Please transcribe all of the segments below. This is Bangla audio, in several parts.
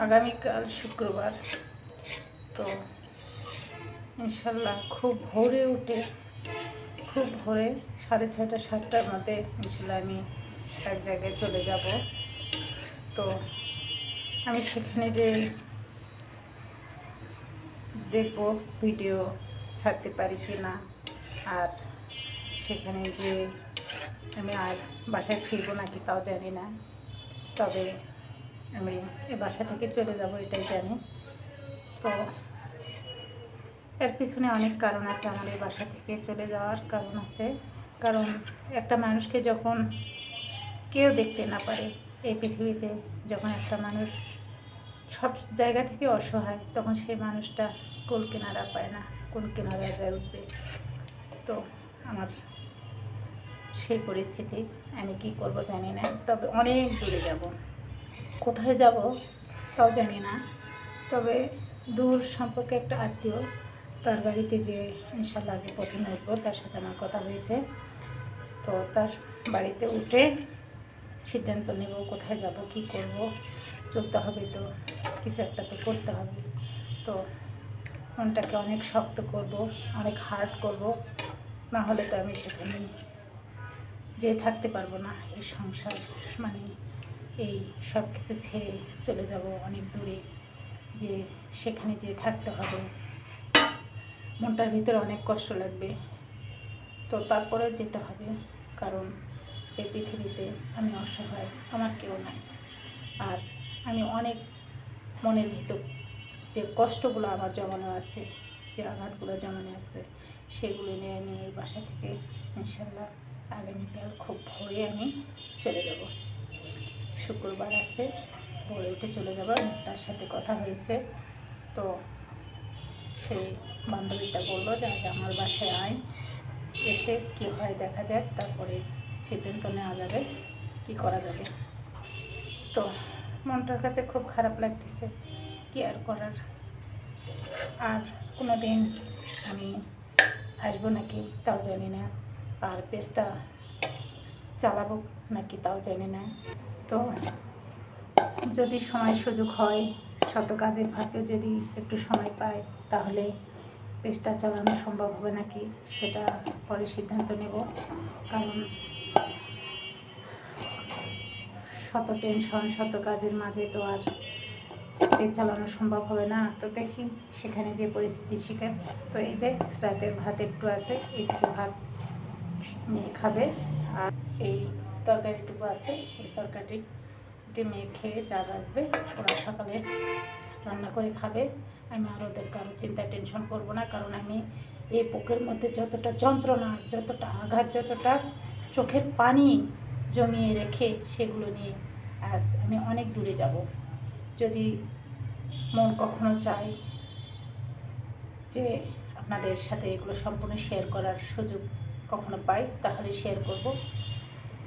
আগামীকাল শুক্রবার। তো ইনশাল্লাহ খুব ভোরে উঠে, খুব ভোরে সাড়ে ছয়টা, সাতটার মধ্যে ইনশাল্লাহ আমি এক জায়গায় চলে যাব। তো আমি সেখানে যে দেখব ভিডিও ছাড়তে পারি কি না। আর সেখানে যে আমি আর বাসায় ফিরবো নাকি তাও জানি না। তবে আমি বাসা থেকে চলে যাব, এটাই জানি। তো এর পিছনে অনেক কারণ আছে আমার এই বাসা থেকে চলে যাওয়ার কারণ আছে। কারণ একটা মানুষকে যখন কেউ দেখতে না পারে এই পৃথিবীতে, যখন একটা মানুষ সব জায়গা থেকে অসহায়, তখন সেই মানুষটা কোল কিনারা পায় না, কোন কিনারা যায় উঠবে। তো আমার সেই পরিস্থিতি, আমি কি করব জানি না, তবে অনেক দূরে যাব। কোথায় যাব তাও জানি না। তবে দূর সম্পর্কে একটা আত্মীয় তার বাড়িতে যে ইনশাল্লাহ আগে প্রথমে উঠবো তার সাথে আমার কথা হয়েছে। তো তার বাড়িতে উঠে সিদ্ধান্ত নেব কোথায় যাব, কি করব, চলতে হবে তো, কিছু একটা তো করতে হবে। তো মনটাকে অনেক শক্ত করব, অনেক হার্ড করব, না হলে তো আমি সেখানে যে থাকতে পারব না। এই সংসার মানে এই সব কিছু ছেড়ে চলে যাব অনেক দূরে, যে সেখানে যে থাকতে হবে। মনটার ভিতরে অনেক কষ্ট লাগবে। তো তারপরেও যেতে হবে, কারণ এই পৃথিবীতে আমি অসহায়, আমার কেউ নাই। আর আমি অনেক মনের ভিতর যে কষ্টগুলো আমার জমানো আছে, যে আঘাতগুলো জমানো আছে, সেগুলো নিয়ে আমি এই বাসা থেকে ইনশাল্লাহ আগামীকাল খুব ভোরে আমি চলে যাব। শুক্রবার আছে, ভোরে উঠে চলে যাব, তার সাথে কথা হয়েছে। তো সেই বান্ধবীটা বলল যে, আগে আমার বাসায় আয়, এসে কী হয় দেখা যাক, তারপরে সিদ্ধান্ত নেওয়া যাবে, কী করা যাবে। তো মনটার কাছে খুব খারাপ লাগতেছে, কি আর করার? আর কোনো দিন আমি আসব নাকি তাও জানি না, আর পেজটা চালাবো নাকি তাও জানি না। তো যদি সময় সুযোগ হয়, শত কাজের ফাঁকে যদি একটু সময় পাই তাহলে পেজটা চালানো সম্ভব হবে নাকি সেটা পরে সিদ্ধান্ত নেব। কারণ শত টেনশন, শত কাজের মাঝে তো আর পেট চালানো সম্ভব হবে না। তো দেখি সেখানে যে পরিস্থিতি শিখে। তো এই যে রাতের ভাত একটু আছে, একটু ভাত মেয়ে খাবে। আর এই তরকারিটুকু আছে, এই তরকারিটি মেয়ে খেয়ে চা বাজবে ওরা সকালে রান্না করে খাবে। আমি আর ওদের কারও চিন্তা টেনশন করব না, কারণ আমি এই বুকের মধ্যে যতটা যন্ত্রণা, যতটা আঘাত, যতটা চোখের পানি জমিয়ে রেখে সেগুলো নিয়ে আজ আমি অনেক দূরে যাব। যদি মন কখনো চায় যে আপনাদের সাথে এগুলো সম্পূর্ণ শেয়ার করার সুযোগ কখনো পাই, তাহলে শেয়ার করব।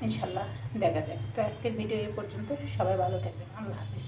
ইনশাল্লাহ দেখা যাক। তো আজকের ভিডিও এ পর্যন্ত সবাই ভালো থাকবেন। আল্লাহ হাফিজ।